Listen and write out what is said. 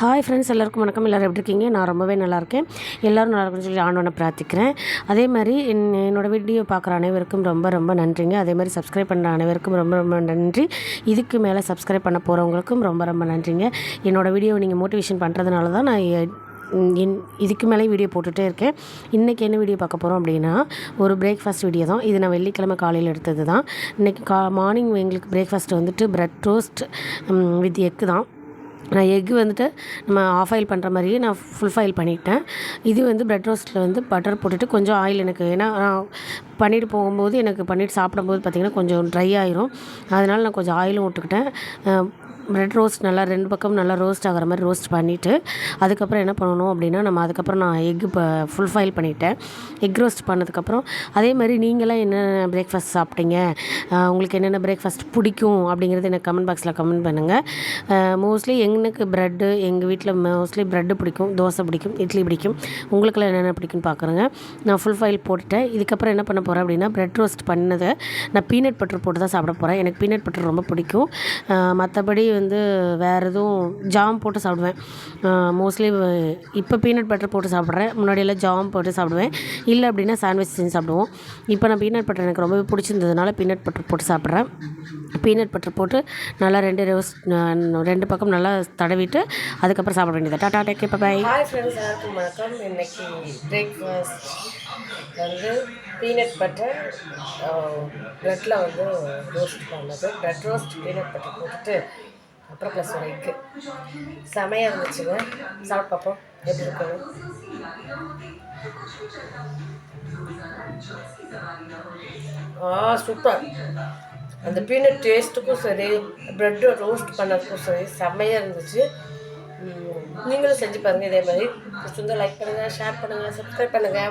Hi friends எல்லாருக்கும் வணக்கம். எல்லோரும் எப்படி இருக்கீங்க? நான் ரொம்பவே நல்லாயிருக்கேன் எல்லோரும் நல்லா இருக்குன்னு சொல்லி ஆண்டவனை பிரார்த்திக்கிறேன். அதே மாதிரி என் என்னோடய வீடியோ பார்க்குற அனைவருக்கும் ரொம்ப ரொம்ப நன்றிங்க. அதே மாதிரி சப்ஸ்கிரைப் பண்ணுற அனைவருக்கும் ரொம்ப ரொம்ப நன்றி. இதுக்கு மேலே சப்ஸ்கிரைப் பண்ண போகிறவங்களுக்கும் ரொம்ப ரொம்ப நன்றிங்க. என்னோடய வீடியோ நீங்கள் மோட்டிவேஷன் பண்ணுறதுனால தான் நான் என் இதுக்கு மேலே வீடியோ போட்டுகிட்டே இருக்கேன். இன்றைக்கி என்ன வீடியோ பார்க்க போகிறோம் அப்படின்னா ஒரு பிரேக்ஃபாஸ்ட் வீடியோ தான். இது நான் வெள்ளிக்கிழமை காலையில் எடுத்தது தான். இன்றைக்கி கா மார்னிங் எங்களுக்கு பிரேக்ஃபாஸ்ட் வந்துட்டு பிரெட் டோஸ்ட் வித் எக்கு தான். நான் எக்கு வந்துட்டு நம்ம ஆஃப் ஆயில் பண்ணுற மாதிரியே நான் ஃபுல் ஃபைல் பண்ணிட்டேன். இது வந்து பிரெட் ரோஸ்ட்டில் வந்து பட்டர் போட்டுட்டு கொஞ்சம் ஆயில் எனக்கு ஏன்னா நான் பண்ணிட்டு போகும்போது எனக்கு பண்ணிட்டு சாப்பிடும்போது பார்த்திங்கன்னா கொஞ்சம் ட்ரை ஆயிரும். அதனால் நான் கொஞ்சம் ஆயிலும் விட்டுக்கிட்டேன் ப்ரெட் ரோஸ்ட் நல்லா ரெண்டு பக்கம் நல்லா ரோஸ்ட் ஆகிற மாதிரி ரோஸ்ட் பண்ணிவிட்டு அதுக்கப்புறம் என்ன பண்ணணும் அப்படின்னா நம்ம அதுக்கப்புறம் நான் எக்கு இப்போ ஃபுல் ஃபைல் பண்ணிவிட்டேன் எக் ரோஸ்ட் பண்ணதுக்கப்புறம் அதே மாதிரி நீங்களாம் என்னென்ன பிரேக்ஃபாஸ்ட் சாப்பிட்டீங்க? உங்களுக்கு என்னென்ன பிரேக்ஃபாஸ்ட் பிடிக்கும் அப்படிங்கிறது எனக்கு கமெண்ட் பாக்ஸில் கமெண்ட் பண்ணுங்கள் மோஸ்ட்லி எனக்கு ப்ரெட்டு எங்கள் வீட்டில் மோஸ்ட்லி ப்ரெட்டு பிடிக்கும் தோசை பிடிக்கும் இட்லி பிடிக்கும். உங்களுக்கெல்லாம் என்னென்ன பிடிக்கும்னு பார்க்குறேங்க நான் ஃபுல் ஃபைல் போட்டுட்டேன். இதுக்கப்புறம் என்ன பண்ண போகிறேன் அப்படின்னா ப்ரெட் ரோஸ்ட் பண்ணதை நான் பீனட் பட்டர் போட்டு தான் சாப்பிட போகிறேன் எனக்கு பீனட் பட்டர் ரொம்ப பிடிக்கும். மற்றபடி வந்து வேறு எதுவும் ஜாம் போட்டு சாப்பிடுவேன். மோஸ்ட்லி இப்போ பீனட் பட்டர் போட்டு சாப்பிட்றேன். முன்னாடியெல்லாம் ஜாம் போட்டு சாப்பிடுவேன். இல்லை அப்படின்னா சாண்ட்விச் செஞ்சு சாப்பிடுவோம். இப்போ நான் பீனட் பட்டர் எனக்கு ரொம்பவே பிடிச்சிருந்ததுனால பீனட் பட்டர் போட்டு சாப்பிட்றேன். பீனட் பட்டர் போட்டு நல்லா ரெண்டு ரோஸ் ரெண்டு பக்கம் நல்லா தடவிட்டு அதுக்கப்புறம் சாப்பிட வேண்டியது. டாடா டேக் இப்போ பாய் வணக்கம். இன்னைக்கு பிரேக்ஃபாஸ்ட் வந்து பீனட் பட்டர் ப்ரெட்டில் வந்து ரோஸ்ட் பண்ணது. ப்ரெட் ரோஸ்ட் பீனட் பட்டர் போட்டுட்டு அப்புறம் ப்ளஸ் ஒரு எக்கு செமையாக இருந்துச்சுங்க சாப்பிட்டு பார்ப்போம் எப்படி இருக்கணும் ஆ சூப்பர் அந்த பீனட் டேஸ்ட்டுக்கும் சரி ப்ரெட்டு ரோஸ்ட் பண்ணதுக்கும் சரி செம்மையாக இருந்துச்சு. நீங்களும் செஞ்சு பாருங்கள் இதே மாதிரி. பிடிச்சிருந்தா லைக் பண்ணுங்கள் ஷேர் பண்ணுங்கள் சப்ஸ்கிரைப் பண்ணுங்கள்